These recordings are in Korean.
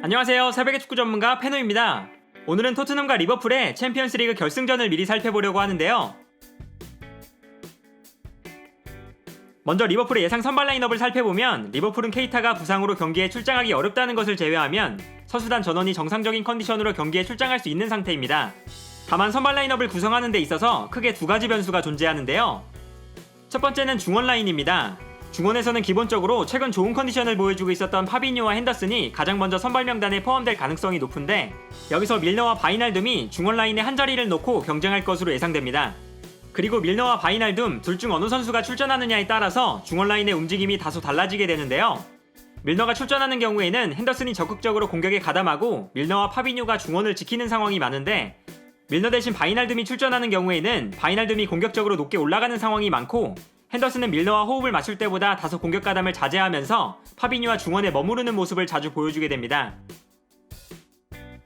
안녕하세요. 새벽의 축구 전문가 페노입니다. 오늘은 토트넘과 리버풀의 챔피언스리그 결승전을 미리 살펴보려고 하는데요. 먼저 리버풀의 예상 선발 라인업을 살펴보면 리버풀은 케이타가 부상으로 경기에 출장하기 어렵다는 것을 제외하면 서수단 전원이 정상적인 컨디션으로 경기에 출장할 수 있는 상태입니다. 다만 선발 라인업을 구성하는 데 있어서 크게 두 가지 변수가 존재하는데요. 첫 번째는 중원 라인입니다. 중원에서는 기본적으로 최근 좋은 컨디션을 보여주고 있었던 파비뉴와 핸더슨이 가장 먼저 선발 명단에 포함될 가능성이 높은데 여기서 밀너와 바이날둠이 중원 라인에 한 자리를 놓고 경쟁할 것으로 예상됩니다. 그리고 밀너와 바이날둠 둘 중 어느 선수가 출전하느냐에 따라서 중원 라인의 움직임이 다소 달라지게 되는데요. 밀너가 출전하는 경우에는 핸더슨이 적극적으로 공격에 가담하고 밀너와 파비뉴가 중원을 지키는 상황이 많은데 밀너 대신 바이날둠이 출전하는 경우에는 바이날둠이 공격적으로 높게 올라가는 상황이 많고 핸더슨은 밀러와 호흡을 맞출 때보다 다소 공격 가담을 자제하면서 파비뉴와 중원에 머무르는 모습을 자주 보여주게 됩니다.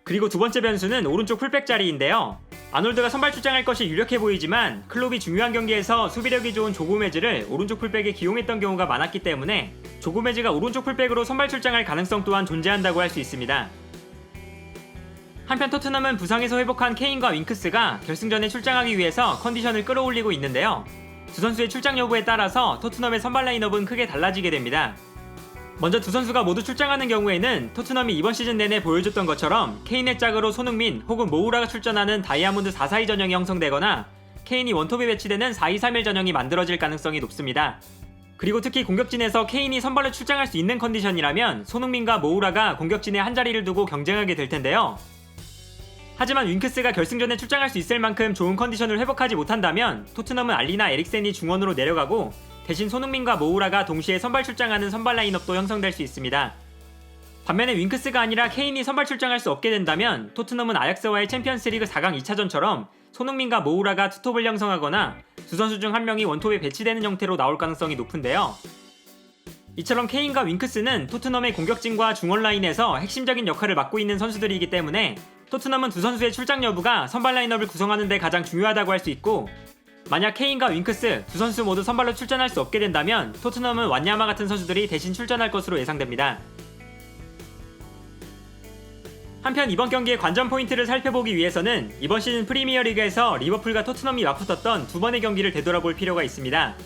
그리고 두 번째 변수는 오른쪽 풀백 자리인데요. 아놀드가 선발 출장할 것이 유력해 보이지만 클롭이 중요한 경기에서 수비력이 좋은 조고메즈를 오른쪽 풀백에 기용했던 경우가 많았기 때문에 조고메즈가 오른쪽 풀백으로 선발 출장할 가능성 또한 존재한다고 할 수 있습니다. 한편 토트넘은 부상에서 회복한 케인과 윙크스가 결승전에 출장하기 위해서 컨디션을 끌어올리고 있는데요. 두 선수의 출장 여부에 따라서 토트넘의 선발 라인업은 크게 달라지게 됩니다. 먼저 두 선수가 모두 출장하는 경우에는 토트넘이 이번 시즌 내내 보여줬던 것처럼 케인의 짝으로 손흥민 혹은 모우라가 출전하는 다이아몬드 4-4-2 전형이 형성되거나 케인이 원톱에 배치되는 4-2-3-1 전형이 만들어질 가능성이 높습니다. 그리고 특히 공격진에서 케인이 선발로 출장할 수 있는 컨디션이라면 손흥민과 모우라가 공격진에 한 자리를 두고 경쟁하게 될 텐데요. 하지만 윙크스가 결승전에 출장할 수 있을 만큼 좋은 컨디션을 회복하지 못한다면 토트넘은 알리나 에릭센이 중원으로 내려가고 대신 손흥민과 모우라가 동시에 선발 출장하는 선발 라인업도 형성될 수 있습니다. 반면에 윙크스가 아니라 케인이 선발 출장할 수 없게 된다면 토트넘은 아약스와의 챔피언스리그 4강 2차전처럼 손흥민과 모우라가 투톱을 형성하거나 두 선수 중 한 명이 원톱에 배치되는 형태로 나올 가능성이 높은데요. 이처럼 케인과 윙크스는 토트넘의 공격진과 중원 라인에서 핵심적인 역할을 맡고 있는 선수들이기 때문에 토트넘은 두 선수의 출장 여부가 선발 라인업을 구성하는 데 가장 중요하다고 할 수 있고 만약 케인과 윙크스 두 선수 모두 선발로 출전할 수 없게 된다면 토트넘은 완야마 같은 선수들이 대신 출전할 것으로 예상됩니다. 한편 이번 경기의 관전 포인트를 살펴보기 위해서는 이번 시즌 프리미어리그에서 리버풀과 토트넘이 맞붙었던 두 번의 경기를 되돌아볼 필요가 있습니다.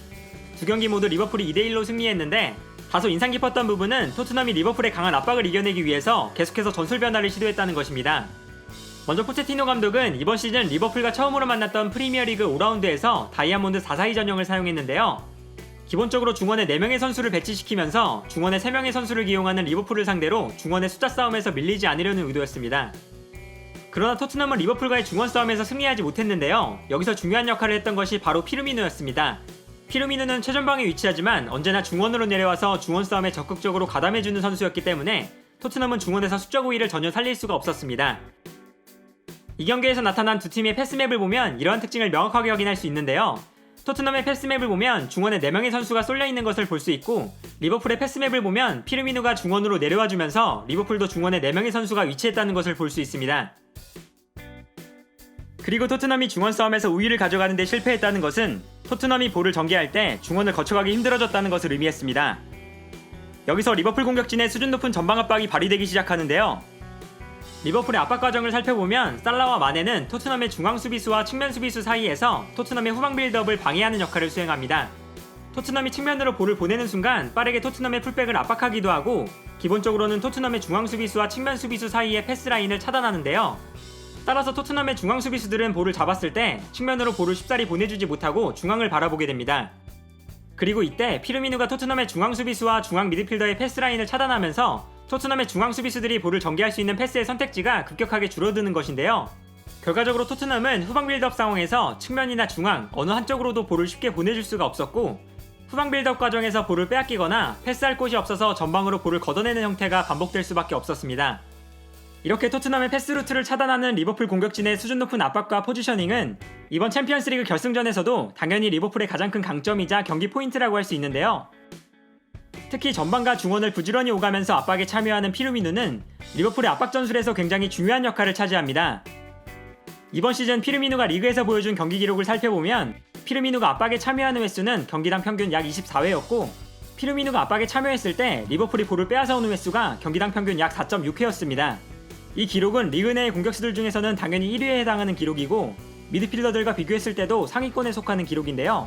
두 경기 모두 리버풀이 2대1로 승리했는데 다소 인상 깊었던 부분은 토트넘이 리버풀의 강한 압박을 이겨내기 위해서 계속해서 전술 변화를 시도했다는 것입니다. 먼저 포체티노 감독은 이번 시즌 리버풀과 처음으로 만났던 프리미어리그 5라운드에서 다이아몬드 4-4-2 전형을 사용했는데요. 기본적으로 중원에 4명의 선수를 배치시키면서 중원에 3명의 선수를 기용하는 리버풀을 상대로 중원의 숫자 싸움에서 밀리지 않으려는 의도였습니다. 그러나 토트넘은 리버풀과의 중원 싸움에서 승리하지 못했는데요. 여기서 중요한 역할을 했던 것이 바로 피르미누였습니다. 피르미누는 최전방에 위치하지만 언제나 중원으로 내려와서 중원 싸움에 적극적으로 가담해주는 선수였기 때문에 토트넘은 중원에서 수적 우위를 전혀 살릴 수가 없었습니다. 이 경기에서 나타난 두 팀의 패스맵을 보면 이러한 특징을 명확하게 확인할 수 있는데요. 토트넘의 패스맵을 보면 중원에 4명의 선수가 쏠려 있는 것을 볼 수 있고 리버풀의 패스맵을 보면 피르미누가 중원으로 내려와 주면서 리버풀도 중원에 4명의 선수가 위치했다는 것을 볼 수 있습니다. 그리고 토트넘이 중원 싸움에서 우위를 가져가는데 실패했다는 것은 토트넘이 볼을 전개할 때 중원을 거쳐가기 힘들어졌다는 것을 의미했습니다. 여기서 리버풀 공격진의 수준 높은 전방 압박이 발휘되기 시작하는데요. 리버풀의 압박 과정을 살펴보면 살라와 마네는 토트넘의 중앙 수비수와 측면 수비수 사이에서 토트넘의 후방 빌드업을 방해하는 역할을 수행합니다. 토트넘이 측면으로 볼을 보내는 순간 빠르게 토트넘의 풀백을 압박하기도 하고 기본적으로는 토트넘의 중앙 수비수와 측면 수비수 사이의 패스 라인을 차단하는데요. 따라서 토트넘의 중앙 수비수들은 볼을 잡았을 때 측면으로 볼을 쉽사리 보내주지 못하고 중앙을 바라보게 됩니다. 그리고 이때 피르미누가 토트넘의 중앙 수비수와 중앙 미드필더의 패스 라인을 차단하면서 토트넘의 중앙 수비수들이 볼을 전개할 수 있는 패스의 선택지가 급격하게 줄어드는 것인데요. 결과적으로 토트넘은 후방 빌드업 상황에서 측면이나 중앙 어느 한쪽으로도 볼을 쉽게 보내줄 수가 없었고 후방 빌드업 과정에서 볼을 빼앗기거나 패스할 곳이 없어서 전방으로 볼을 걷어내는 형태가 반복될 수밖에 없었습니다. 이렇게 토트넘의 패스 루트를 차단하는 리버풀 공격진의 수준 높은 압박과 포지셔닝은 이번 챔피언스리그 결승전에서도 당연히 리버풀의 가장 큰 강점이자 경기 포인트라고 할 수 있는데요. 특히 전방과 중원을 부지런히 오가면서 압박에 참여하는 피르미누는 리버풀의 압박 전술에서 굉장히 중요한 역할을 차지합니다. 이번 시즌 피르미누가 리그에서 보여준 경기 기록을 살펴보면 피르미누가 압박에 참여하는 횟수는 경기당 평균 약 24회였고 피르미누가 압박에 참여했을 때 리버풀이 볼을 빼앗아오는 횟수가 경기당 평균 약 4.6회였습니다. 이 기록은 리그 내의 공격수들 중에서는 당연히 1위에 해당하는 기록이고 미드필더들과 비교했을 때도 상위권에 속하는 기록인데요.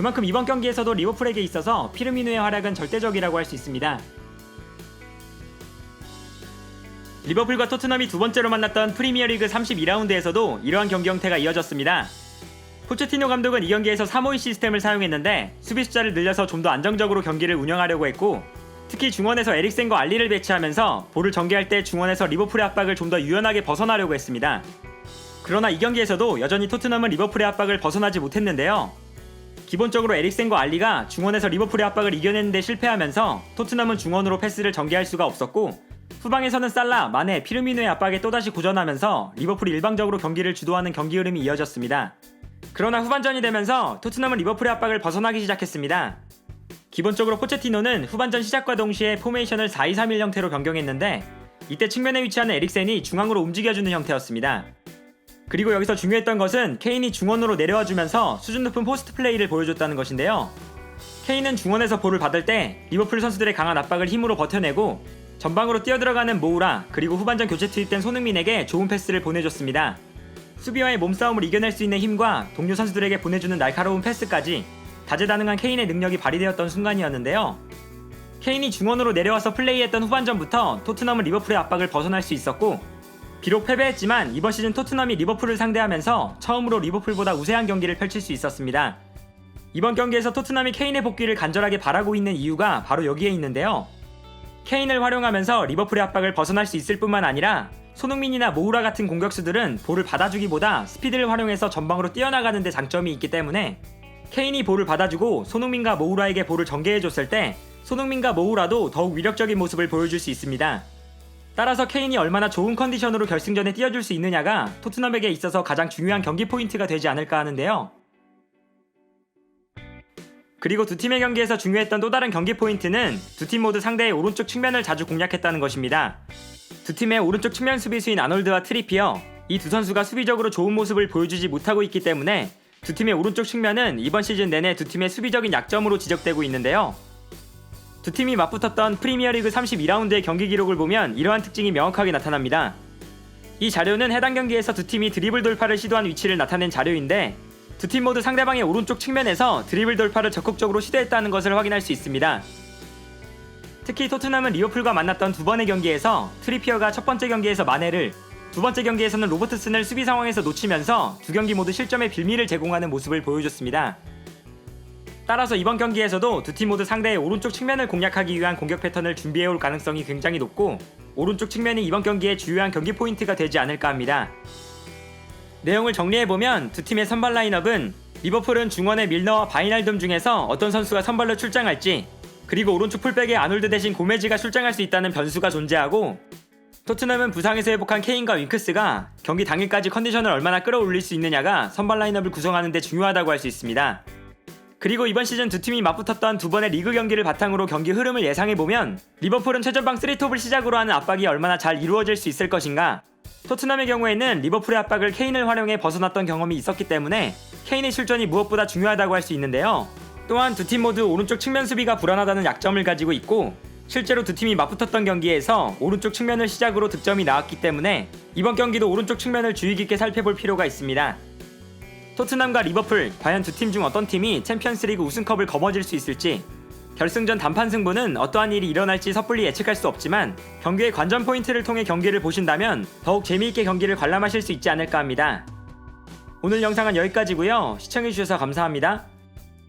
그만큼 이번 경기에서도 리버풀에게 있어서 피르미누의 활약은 절대적이라고 할 수 있습니다. 리버풀과 토트넘이 두 번째로 만났던 프리미어리그 32라운드에서도 이러한 경기 형태가 이어졌습니다. 포체티노 감독은 이 경기에서 352 시스템을 사용했는데 수비 숫자를 늘려서 좀 더 안정적으로 경기를 운영하려고 했고 특히 중원에서 에릭센과 알리를 배치하면서 볼을 전개할 때 중원에서 리버풀의 압박을 좀 더 유연하게 벗어나려고 했습니다. 그러나 이 경기에서도 여전히 토트넘은 리버풀의 압박을 벗어나지 못했는데요. 기본적으로 에릭센과 알리가 중원에서 리버풀의 압박을 이겨내는데 실패하면서 토트넘은 중원으로 패스를 전개할 수가 없었고 후방에서는 살라, 마네, 피르미누의 압박에 또다시 고전하면서 리버풀이 일방적으로 경기를 주도하는 경기 흐름이 이어졌습니다. 그러나 후반전이 되면서 토트넘은 리버풀의 압박을 벗어나기 시작했습니다. 기본적으로 포체티노는 후반전 시작과 동시에 포메이션을 4-2-3-1 형태로 변경했는데 이때 측면에 위치하는 에릭센이 중앙으로 움직여주는 형태였습니다. 그리고 여기서 중요했던 것은 케인이 중원으로 내려와 주면서 수준 높은 포스트 플레이를 보여줬다는 것인데요. 케인은 중원에서 볼을 받을 때 리버풀 선수들의 강한 압박을 힘으로 버텨내고 전방으로 뛰어들어가는 모우라 그리고 후반전 교체 투입된 손흥민에게 좋은 패스를 보내줬습니다. 수비와의 몸싸움을 이겨낼 수 있는 힘과 동료 선수들에게 보내주는 날카로운 패스까지 다재다능한 케인의 능력이 발휘되었던 순간이었는데요. 케인이 중원으로 내려와서 플레이했던 후반전부터 토트넘은 리버풀의 압박을 벗어날 수 있었고 비록 패배했지만 이번 시즌 토트넘이 리버풀을 상대하면서 처음으로 리버풀보다 우세한 경기를 펼칠 수 있었습니다. 이번 경기에서 토트넘이 케인의 복귀를 간절하게 바라고 있는 이유가 바로 여기에 있는데요. 케인을 활용하면서 리버풀의 압박을 벗어날 수 있을 뿐만 아니라 손흥민이나 모우라 같은 공격수들은 볼을 받아주기보다 스피드를 활용해서 전방으로 뛰어나가는 데 장점이 있기 때문에 케인이 볼을 받아주고 손흥민과 모우라에게 볼을 전개해줬을 때 손흥민과 모우라도 더욱 위력적인 모습을 보여줄 수 있습니다. 따라서 케인이 얼마나 좋은 컨디션으로 결승전에 뛰어줄 수 있느냐가 토트넘에게 있어서 가장 중요한 경기 포인트가 되지 않을까 하는데요. 그리고 두 팀의 경기에서 중요했던 또 다른 경기 포인트는 두 팀 모두 상대의 오른쪽 측면을 자주 공략했다는 것입니다. 두 팀의 오른쪽 측면 수비수인 아놀드와 트리피어 이 두 선수가 수비적으로 좋은 모습을 보여주지 못하고 있기 때문에 두 팀의 오른쪽 측면은 이번 시즌 내내 두 팀의 수비적인 약점으로 지적되고 있는데요. 두 팀이 맞붙었던 프리미어리그 32라운드의 경기 기록을 보면 이러한 특징이 명확하게 나타납니다. 이 자료는 해당 경기에서 두 팀이 드리블 돌파를 시도한 위치를 나타낸 자료인데 두 팀 모두 상대방의 오른쪽 측면에서 드리블 돌파를 적극적으로 시도했다는 것을 확인할 수 있습니다. 특히 토트넘은 리오풀과 만났던 두 번의 경기에서 트리피어가 첫 번째 경기에서 마네를 두 번째 경기에서는 로버트슨을 수비 상황에서 놓치면서 두 경기 모두 실점의 빌미를 제공하는 모습을 보여줬습니다. 따라서 이번 경기에서도 두 팀 모두 상대의 오른쪽 측면을 공략하기 위한 공격 패턴을 준비해올 가능성이 굉장히 높고 오른쪽 측면이 이번 경기의 주요한 경기 포인트가 되지 않을까 합니다. 내용을 정리해보면 두 팀의 선발 라인업은 리버풀은 중원의 밀너와 바이날돔 중에서 어떤 선수가 선발로 출장할지 그리고 오른쪽 풀백에 아놀드 대신 고메지가 출장할 수 있다는 변수가 존재하고 토트넘은 부상에서 회복한 케인과 윙크스가 경기 당일까지 컨디션을 얼마나 끌어올릴 수 있느냐가 선발 라인업을 구성하는 데 중요하다고 할 수 있습니다. 그리고 이번 시즌 두 팀이 맞붙었던 두 번의 리그 경기를 바탕으로 경기 흐름을 예상해보면 리버풀은 최전방 3톱을 시작으로 하는 압박이 얼마나 잘 이루어질 수 있을 것인가 토트넘의 경우에는 리버풀의 압박을 케인을 활용해 벗어났던 경험이 있었기 때문에 케인의 실전이 무엇보다 중요하다고 할 수 있는데요. 또한 두 팀 모두 오른쪽 측면 수비가 불안하다는 약점을 가지고 있고 실제로 두 팀이 맞붙었던 경기에서 오른쪽 측면을 시작으로 득점이 나왔기 때문에 이번 경기도 오른쪽 측면을 주의 깊게 살펴볼 필요가 있습니다. 토트넘과 리버풀 과연 두 팀 중 어떤 팀이 챔피언스리그 우승컵을 거머쥘 수 있을지 결승전 단판 승부는 어떠한 일이 일어날지 섣불리 예측할 수 없지만 경기의 관전 포인트를 통해 경기를 보신다면 더욱 재미있게 경기를 관람하실 수 있지 않을까 합니다. 오늘 영상은 여기까지고요. 시청해주셔서 감사합니다.